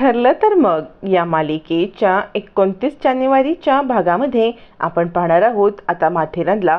ठरलं तर मग या मालिकेच्या एकोणतीस जानेवारीच्या भागामध्ये आपण पाहणार आहोत आता माथेरानला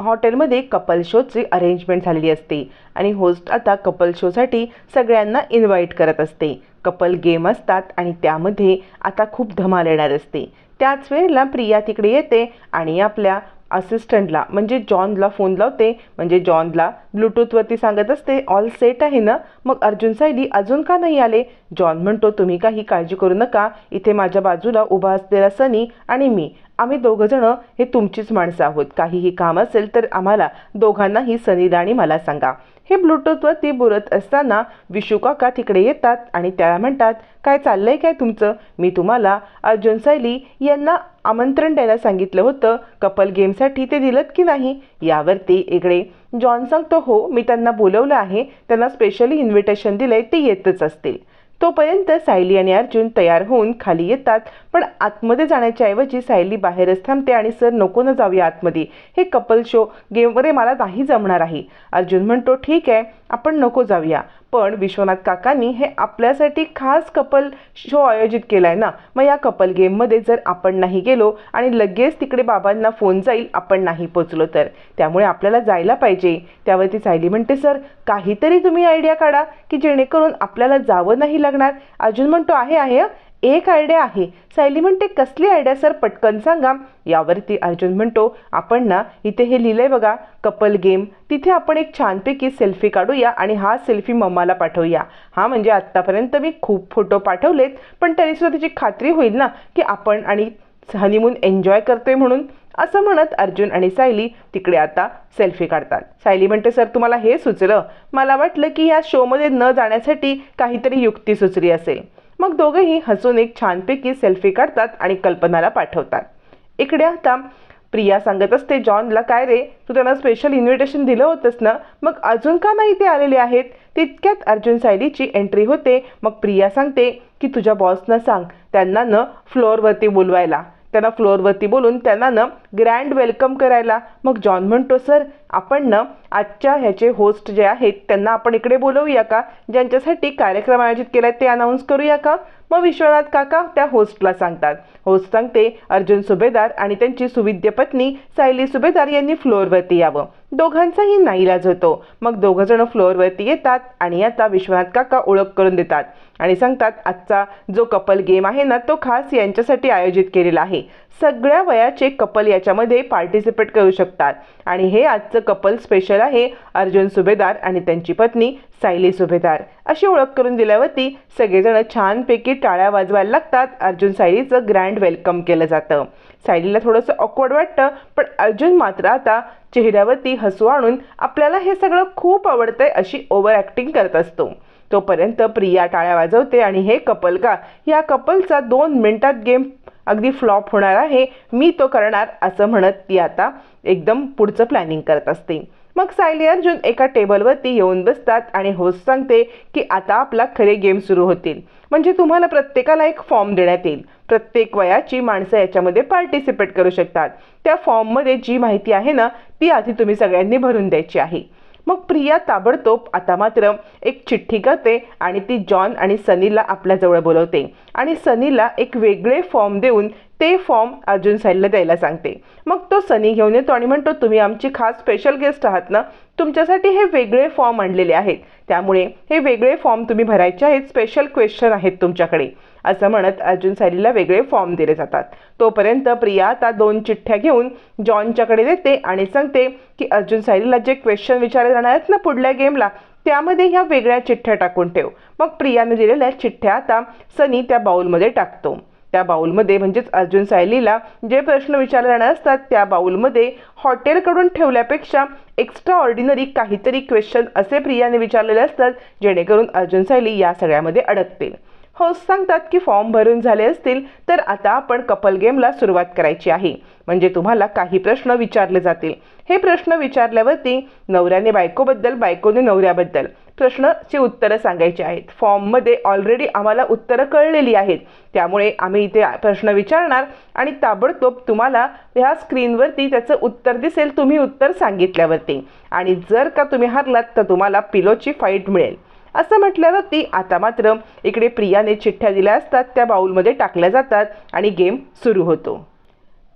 हॉटेलमध्ये कपल शोची अरेंजमेंट झालेली असते आणि होस्ट आता कपल शोसाठी सगळ्यांना इन्व्हाइट करत असते. कपल गेम असतात आणि त्यामध्ये आता खूप धमाल येणार असते. त्याच वेळेला प्रिया तिकडे येते आणि आपल्या असिस्टंटला म्हणजे जॉनला फोन लावते म्हणजे जॉनला ब्लूटूथवरती सांगत असते ऑल सेट आहे ना? मग अर्जुन सायली अजून का नाही आले? जॉन म्हणतो तुम्ही काही काळजी करू नका इथे माझ्या बाजूला उभा असलेला सनी आणि मी. आम्ही दोघंजणं हे तुमचीच माणसं आहोत. काहीही काम असेल तर आम्हाला दोघांनाही सनीला आणि मला सांगा. हे ब्लूटूथवर ती बोलत असताना विशू काका तिकडे येतात आणि त्याला म्हणतात काय चाललंय? काय तुमचं? मी तुम्हाला अर्जुन सायली यांना आमंत्रण द्यायला सांगितलं होतं. कपल गेमसाठी ते दिलं की नाही? यावरती इकडे जॉन सांगतो हो मी त्यांना बोलवलं आहे. त्यांना स्पेशली इन्व्हिटेशन दिलंय. ते येतच असतील. तोपर्यंत सायली आणि अर्जुन तयार होऊन खाली येतात पण आतमध्ये जाण्याच्या ऐवजी सायली बाहेरच थांबते आणि सर नको न जाऊया आतमध्ये. हे कपल शो गेममध्ये मला नाही जमणार आहे. अर्जुन म्हणतो ठीक आहे. आपण नको जाऊया. पण विश्वनाथ काकांनी हे आपल्यासाठी खास कपल शो आयोजित केला आहे ना. मग या कपल गेममध्ये जर आपण नाही गेलो आणि लगेच तिकडे बाबांना फोन जाईल आपण नाही पोचलो तर. त्यामुळे आपल्याला जायला पाहिजे. त्यावरती सायली म्हणते सर काहीतरी तुम्ही आयडिया काढा की जेणेकरून आपल्याला जावं नाही लागणार. अर्जुन म्हणतो आहे आहे एक आयडिया आहे. सायली म्हणते कसली आयडिया सर पटकन सांगा. यावरती अर्जुन म्हणतो आपण ना इथे हे लिहिलंय बघा कपल गेम. तिथे आपण एक छानपैकी सेल्फी काढूया आणि हा सेल्फी मम्माला पाठवूया. हा म्हणजे आत्तापर्यंत मी खूप फोटो पाठवलेत पण तरीसुद्धा त्याची खात्री होईल ना की आपण आणि हनीमून एन्जॉय करतोय म्हणून. असं म्हणत अर्जुन आणि सायली तिकडे आता सेल्फी काढतात. सायली म्हणते सर तुम्हाला हे सुचलं. मला वाटलं की या शोमध्ये न जाण्यासाठी काहीतरी युक्ती सुचली असेल. मग दोघंही हसून एक छानपैकी सेल्फी काढतात आणि कल्पनाला पाठवतात. इकडे आता प्रिया सांगत असते जॉनला काय रे तू त्यांना स्पेशल इन्व्हिटेशन दिलं होतंस ना? मग अजून का नाही ते आलेले आहेत? तितक्यात अर्जुन सायलीची एंट्री होते. मग प्रिया सांगते की तुझ्या बॉसना सांग त्यांना न फ्लोअरवरती बोलवायला. त्यांना फ्लोअरवरती बोलून त्यांना ना ग्रँड वेलकम करायला. मग जॉन म्हणतो सर आपण ना आजच्या ह्याचे होस्ट जे आहेत त्यांना आपण इकडे बोलवूया का? ज्यांच्यासाठी कार्यक्रम आयोजित केला ते अनाऊन्स करूया का? मग विश्वनाथ काका त्या होस्टला सांगतात. होस्ट सांगते अर्जुन सुभेदार आणि त्यांची सुविद्य पत्नी सायली सुभेदार यांनी फ्लोअरवरती यावं. दोघांचाही नाईलाज होतो. मग दोघंजणं फ्लोअरवरती येतात आणि आता विश्वनाथ काका ओळख करून देतात. आणि सांगतात आजचा जो कपल गेम आहे ना तो खास यांच्यासाठी आयोजित केलेला आहे. सगळ्या वयाचे कपल याच्यामध्ये पार्टिसिपेट करू शकतात. आणि हे आजचं कपल स्पेशल आहे अर्जुन सुभेदार आणि त्यांची पत्नी सायली सुभेदार. अशी ओळख करून दिल्यावरती सगळेजण छानपैकी टाळ्या वाजवायला लागतात. अर्जुन सायलीचं ग्रँड वेलकम केलं जातं. सायलीला थोडंसं ऑकवर्ड वाटतं पण अर्जुन मात्र आता चेहऱ्यावरती हसू आणून आपल्याला हे सगळं खूप आवडतंय अशी ओव्हर ॲक्टिंग करत असतो. तोपर्यंत प्रिया टाळ्या वाजवते आणि हे कपल का? या कपलचा दोन मिनिटात गेम अगदी फ्लॉप होणार आहे. मी तो करणार असं म्हणत ती आता एकदम पुढचं प्लॅनिंग करत असते. मग सायली अर्जुन एका टेबलवरती येऊन बसतात आणि होस्ट सांगते की आता आपला खरे गेम सुरू होतील. म्हणजे तुम्हाला प्रत्येकाला एक फॉर्म देण्यात येईल. प्रत्येक वयाची माणसं याच्यामध्ये पार्टिसिपेट करू शकतात. त्या फॉर्ममध्ये जी माहिती आहे ना ती आधी तुम्ही सगळ्यांनी भरून द्यायची आहे. मग प्रिया ताबडतोब आता मात्र एक चिठ्ठी करते आणि ती जॉन आणि सनीला आपल्याजवळ बोलवते. आणि सनीला एक वेगळे फॉर्म देऊन ते फॉर्म अर्जुन साहिलला द्यायला सांगते. मग तो सनी घेऊन येतो आणि म्हणतो तुम्ही आमची खास स्पेशल गेस्ट आहात ना? तुमच्यासाठी हे वेगळे फॉर्म आणलेले आहेत. त्यामुळे हे वेगळे फॉर्म तुम्ही भरायचे आहेत. स्पेशल क्वेश्चन आहेत तुमच्याकडे. असं म्हणत अर्जुन सायलीला वेगळे फॉर्म दिले जातात. तोपर्यंत प्रिया आता दोन चिठ्ठ्या घेऊन जॉनच्याकडे देते आणि सांगते की अर्जुन सायलीला जे क्वेश्चन विचारले जाणार आहेत ना पुढल्या गेमला त्यामध्ये ह्या वेगळ्या चिठ्ठ्या टाकून ठेव. मग प्रियाने दिलेल्या चिठ्ठ्या आता सनी त्या बाउलमध्ये टाकतो. त्या बाउलमध्ये म्हणजेच अर्जुन सायलीला जे प्रश्न विचारले जाणार असतात त्या बाउलमध्ये हॉटेलकडून ठेवल्यापेक्षा एक्स्ट्रा ऑर्डिनरी काहीतरी क्वेश्चन असे प्रियाने विचारलेले असतात जेणेकरून अर्जुन सायली या सगळ्यामध्ये अडकतील. होस्ट सांगतात की फॉर्म भरून झाले असतील तर आता आपण कपल गेमला सुरुवात करायची आहे. म्हणजे तुम्हाला काही प्रश्न विचारले जातील. हे प्रश्न विचारल्यावरती नवऱ्याने बायकोबद्दल बायकोने नवऱ्याबद्दल प्रश्नाची उत्तरं सांगायची आहेत. फॉर्ममध्ये ऑलरेडी आम्हाला उत्तरं कळलेली आहेत. त्यामुळे आम्ही इथे प्रश्न विचारणार आणि ताबडतोब तुम्हाला ह्या स्क्रीनवरती त्याचं उत्तर दिसेल तुम्ही उत्तर सांगितल्यावरती. आणि जर का तुम्ही हरलात तर तुम्हाला पिलोची फाईट मिळेल. असं म्हटल्यावरती आता मात्र इकडे प्रियाने चिठ्ठ्या दिल्या असतात त्या बाऊलमध्ये टाकल्या जातात आणि गेम सुरू होतो.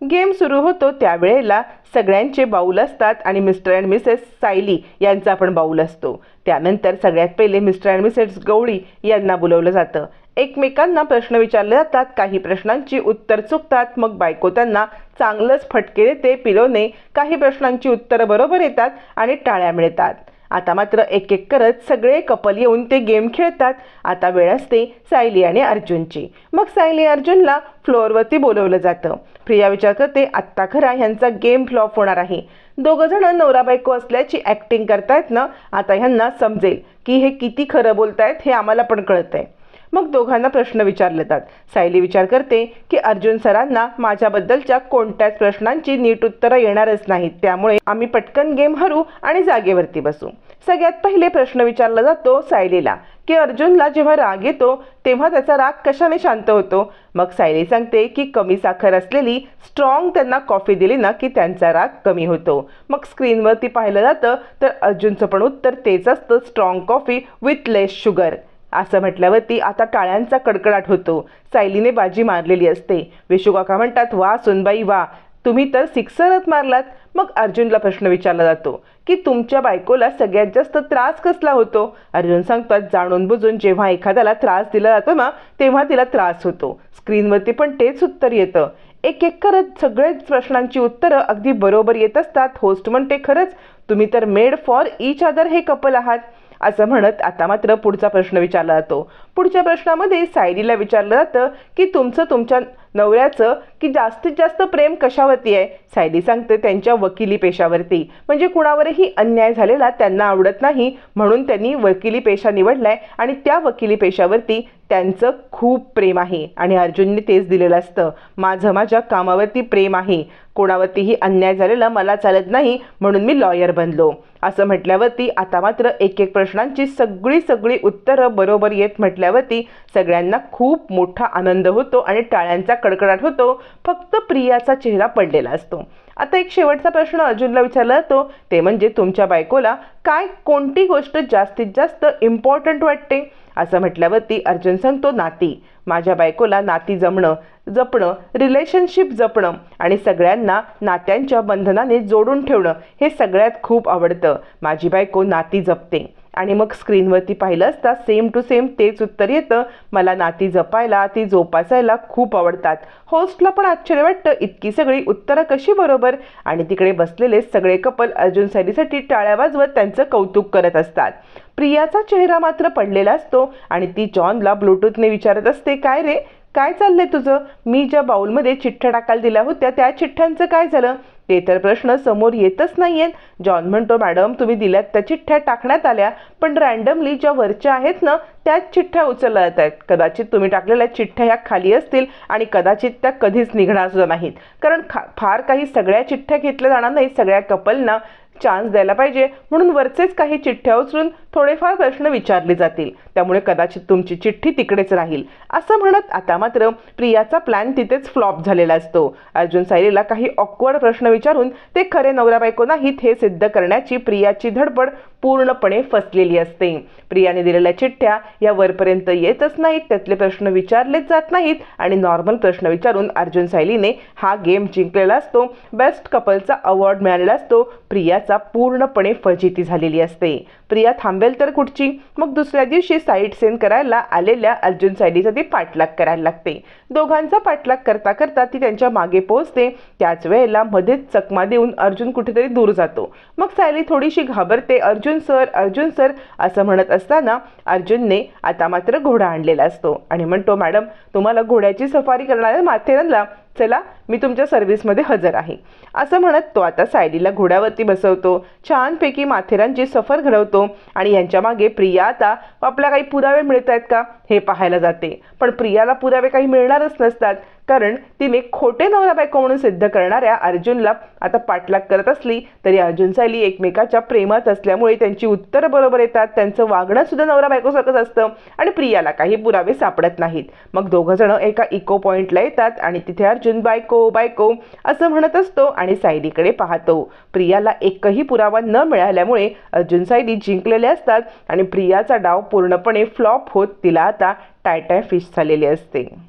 गेम सुरू होतो त्यावेळेला सगळ्यांचे बाऊल असतात आणि मिस्टर अँड मिसेस सायली यांचा आपण बाऊल असतो. त्यानंतर सगळ्यात पहिले मिस्टर अँड मिसेस गवळी यांना बोलवलं जातं. एकमेकांना प्रश्न विचारले जातात काही प्रश्नांची उत्तर चुकतात मग बायको त्यांना चांगलंच फटके देते पिलोने काही प्रश्नांची उत्तरं बरोबर येतात आणि टाळ्या मिळतात. आता मात्र एक एक करत सगळे कपल येऊन ते गेम खेळतात. आता वेळ असते सायली आणि अर्जुनची. मग सायली अर्जुनला फ्लोअरवरती बोलवलं जातं. प्रिया विचार करते आत्ता खरा ह्यांचा गेम फ्लॉप होणार आहे. दोघं जण नवरा बायको असल्याची ॲक्टिंग करतायत ना आता ह्यांना समजेल की हे किती खरं बोलतायत हे आम्हाला पण कळतंय. मग दोघांना प्रश्न विचारले जातात सायली विचार करते की अर्जुन सरांना माझ्याबद्दलच्या कोणत्याच प्रश्नांची नीट उत्तरं येणारच नाहीत. त्यामुळे आम्ही पटकन गेम हरू आणि जागेवरती बसू. सगळ्यात पहिले प्रश्न विचारला जातो सायलीला की अर्जुनला जेव्हा राग येतो तेव्हा त्याचा राग कशाने शांत होतो? मग सायली सांगते की कमी साखर असलेली स्ट्रॉंग त्यांना कॉफी दिली ना की त्यांचा राग कमी होतो. मग स्क्रीनवरती पाहिलं जातं तर अर्जुनचं पण उत्तर तेच असतं strong coffee with less sugar असं म्हटल्यावरती आता टाळ्यांचा कडकडाट होतो. सायलीने बाजी मारलेली असते. विशुकाका म्हणतात वा सुनबाई वा. तुम्ही तर सिक्सरच मारलात. मग अर्जुनला प्रश्न विचारला जातो की तुमच्या बायकोला सगळ्यात जास्त त्रास कसला होतो? अर्जुन सांगतात जाणून बुजून जेव्हा एखाद्याला त्रास दिला जातो ना तेव्हा तिला त्रास होतो. स्क्रीनवरती पण तेच उत्तर येतं. एक एक करत सगळेच प्रश्नांची उत्तरं अगदी बरोबर येत असतात. होस्ट म्हणते खरंच तुम्ही तर मेड फॉर इच अदर हे कपल आहात. असं म्हणत आता मात्र पुढचा प्रश्न विचारला जातो. पुढच्या प्रश्नामध्ये सायलीला विचारलं जातं की तुमचं तुमच्या नवऱ्याचं की जास्तीत जास्त प्रेम कशावरती आहे? सायली सांगते त्यांच्या वकिली पेशावरती. म्हणजे कुणावरही अन्याय झालेला त्यांना आवडत नाही म्हणून त्यांनी वकिली पेशा निवडलाय आणि त्या वकिली पेशावरती त्यांचं खूप प्रेम आहे. आणि अर्जुनने तेच दिलेलं असतं. माझं माझ्या कामावरती प्रेम आहे. कोणावरतीही अन्याय झालेला मला चालत नाही म्हणून मी लॉयर बनलो. असं म्हटल्यावरती आता मात्र एक एक प्रश्नांची सगळी सगळी उत्तरं बरोबर येत म्हटल्यावरती सगळ्यांना खूप मोठा आनंद होतो आणि टाळ्यांचा कडकडाट होतो. फक्त प्रियाचा चेहरा पडलेला असतो. आता एक शेवटचा प्रश्न अर्जुनला विचारला जातो. ते म्हणजे तुमच्या बायकोला काय कोणती गोष्ट जास्तीत जास्त इम्पॉर्टंट वाटते? असं म्हटल्यावरती अर्जुन सांगतो नाती माझ्या बायकोला नाती जमणं जपणं रिलेशनशिप जपणं आणि सगळ्यांना नात्यांच्या बंधनाने जोडून ठेवणं हे सगळ्यात खूप आवडतं. माझी बायको नाती जपते. आणि मग स्क्रीनवरती पाहिलं असता सेम टू सेम तेच उत्तर येतं. मला नाती जपायला ती जोपासायला खूप आवडतात. होस्टला पण आश्चर्य वाटतं. इतकी सगळी उत्तरं कशी बरोबर? आणि तिकडे बसलेले सगळे कपल अर्जुन सैलीसाठी टाळ्या वाजवत त्यांचं कौतुक करत असतात. प्रियाचा चेहरा मात्र पडलेला असतो आणि ती जॉनला ब्लूटूथने विचारत असते काय रे? काय चाललंय तुझं? मी ज्या बाउलमध्ये चिठ्ठ्या टाकायला दिल्या होत्या त्या चिठ्ठ्यांचं काय झालं? ते तर प्रश्न समोर येतच नाही आहेत जॉन म्हणतो मॅडम तुम्ही दिल्यात त्या चिठ्ठ्या टाकण्यात आल्या पण रँडमली ज्या वरच्या आहेत ना त्याच चिठ्ठ्या उचलल्या जात आहेत कदाचित तुम्ही टाकलेल्या चिठ्ठ्या ह्या खाली असतील आणि कदाचित त्या कधीच निघणार सुद्धा नाहीत. कारण खा फार काही सगळ्या चिठ्ठ्या घेतल्या जाणार नाहीत सगळ्या कपलना चान्स द्यायला पाहिजे. म्हणून वरचेच काही चिठ्ठ्या उचलून थोडेफार प्रश्न विचारले जातील. त्यामुळे कदाचित तुमची चिठ्ठी तिकडेच राहील. असं म्हणत आता मात्र प्रियाचा प्लॅन तिथेच फ्लॉप झालेला असतो. अर्जुन सायलीला काही ऑकवर्ड प्रश्न विचारून ते खरे नवरा बायको नाहीत हे सिद्ध करण्याची प्रियाची धडपड पूर्णपणे फसलेली असते. प्रियाने दिलेल्या चिठ्ठ्या या वरपर्यंत येतच नाहीत. त्यातले प्रश्न विचारलेच जात नाहीत आणि नॉर्मल प्रश्न विचारून अर्जुन सायलीने हा गेम जिंकलेला असतो. बेस्ट कपलचा अवॉर्ड मिळालेला असतो. प्रियाचा पूर्णपणे फजिती झालेली असते. प्रिया थांबेल तर कुठची? मग दुसऱ्या दिवशी साईट सेन करायला आलेल्या अर्जुन सायलीचा ती पाठलाग करायला लागते. दोघांचा पाठलाग करता करता ती त्यांच्या मागे पोहोचते. त्याच वेळेला मध्येच चकमा देऊन अर्जुन कुठेतरी दूर जातो. मग सायली थोडीशी घाबरते. अर्जुन सर अर्जुन सर असं म्हणत असताना अर्जुनने आता मात्र घोडा आणलेला असतो. आणि म्हणतो मॅडम तुम्हाला घोड्याची सफारी करणाऱ्या माथेरनला चला मी तुमच्या सर्व्हिसमध्ये हजर आहे. असं म्हणत तो आता सायलीला घोड्यावरती बसवतो. छानपैकी माथेरांची सफर घडवतो आणि यांच्या मागे प्रिया आता आपल्या काही पुरावे मिळत आहेत का? हे पाहायला जाते. पण प्रियाला पुरावे काही मिळणारच नसतात. कारण तिने खोटे नवरा बायको म्हणून सिद्ध करणाऱ्या अर्जुनला आता पाठलाग करत असली तरी अर्जुन सायली एकमेकाच्या प्रेमात असल्यामुळे त्यांची उत्तर बरोबर येतात त्यांचं वागणं सुद्धा नवरा बायकोसारखंच असतं आणि प्रियाला काही पुरावे सापडत नाहीत. मग दोघं जण एका इको पॉइंटला येतात आणि तिथे अर्जुन बायको बायको असं म्हणत असतो आणि सायलीकडे पाहतो. प्रियाला एकही पुरावा न मिळाल्यामुळे अर्जुन सायली जिंकलेले असतात आणि प्रियाचा डाव पूर्णपणे फ्लॉप होत तिला आता टायटाय फिश झालेली असते.